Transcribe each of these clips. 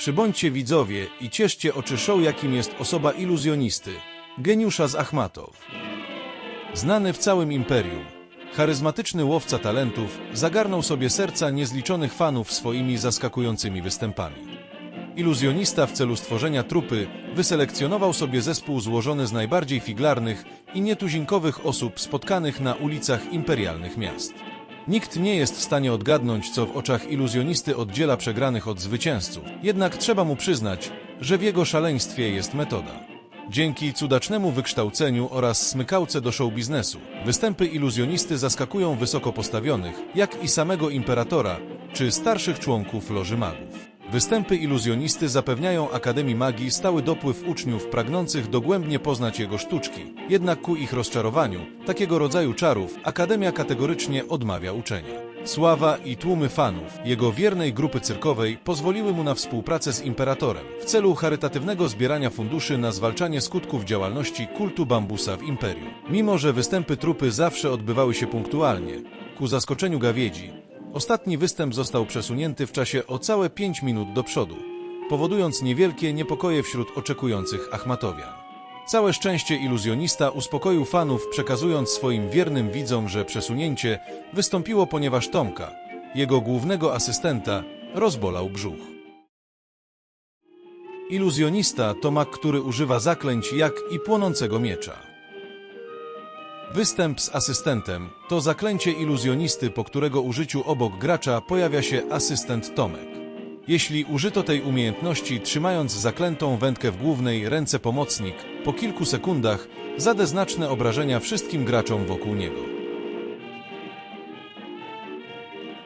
Przybądźcie widzowie i cieszcie oczy show, jakim jest osoba iluzjonisty, geniusza z Achmatow. Znany w całym imperium, charyzmatyczny łowca talentów zagarnął sobie serca niezliczonych fanów swoimi zaskakującymi występami. Iluzjonista w celu stworzenia trupy wyselekcjonował sobie zespół złożony z najbardziej figlarnych i nietuzinkowych osób spotkanych na ulicach imperialnych miast. Nikt nie jest w stanie odgadnąć, co w oczach iluzjonisty oddziela przegranych od zwycięzców. Jednak trzeba mu przyznać, że w jego szaleństwie jest metoda. Dzięki cudacznemu wykształceniu oraz smykałce do show biznesu, występy iluzjonisty zaskakują wysoko postawionych, jak i samego imperatora czy starszych członków Loży Magów. Występy iluzjonisty zapewniają Akademii Magii stały dopływ uczniów pragnących dogłębnie poznać jego sztuczki. Jednak ku ich rozczarowaniu, takiego rodzaju czarów Akademia kategorycznie odmawia uczenia. Sława i tłumy fanów jego wiernej grupy cyrkowej pozwoliły mu na współpracę z imperatorem w celu charytatywnego zbierania funduszy na zwalczanie skutków działalności kultu bambusa w imperium. Mimo, że występy trupy zawsze odbywały się punktualnie, ku zaskoczeniu gawiedzi, Ostatni występ został przesunięty w czasie o całe 5 minut do przodu, powodując niewielkie niepokoje wśród oczekujących Achmatowian. Całe szczęście iluzjonista uspokoił fanów, przekazując swoim wiernym widzom, że przesunięcie wystąpiło ponieważ Tomka, jego głównego asystenta, rozbolał brzuch. Iluzjonista to mak, który używa zaklęć jak i płonącego miecza. Występ z asystentem to zaklęcie iluzjonisty, po którego użyciu obok gracza pojawia się asystent Tomek. Jeśli użyto tej umiejętności trzymając zaklętą wędkę w głównej ręce pomocnik, po kilku sekundach zade znaczne obrażenia wszystkim graczom wokół niego.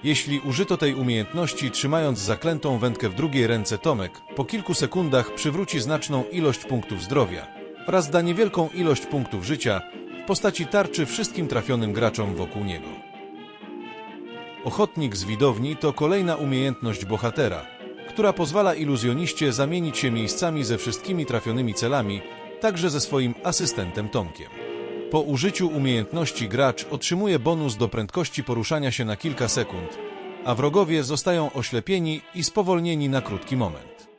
Jeśli użyto tej umiejętności trzymając zaklętą wędkę w drugiej ręce Tomek, po kilku sekundach przywróci znaczną ilość punktów zdrowia oraz da niewielką ilość punktów życia w postaci tarczy wszystkim trafionym graczom wokół niego. Ochotnik z widowni to kolejna umiejętność bohatera, która pozwala iluzjoniście zamienić się miejscami ze wszystkimi trafionymi celami, także ze swoim asystentem Tomkiem. Po użyciu umiejętności gracz otrzymuje bonus do prędkości poruszania się na kilka sekund, a wrogowie zostają oślepieni i spowolnieni na krótki moment.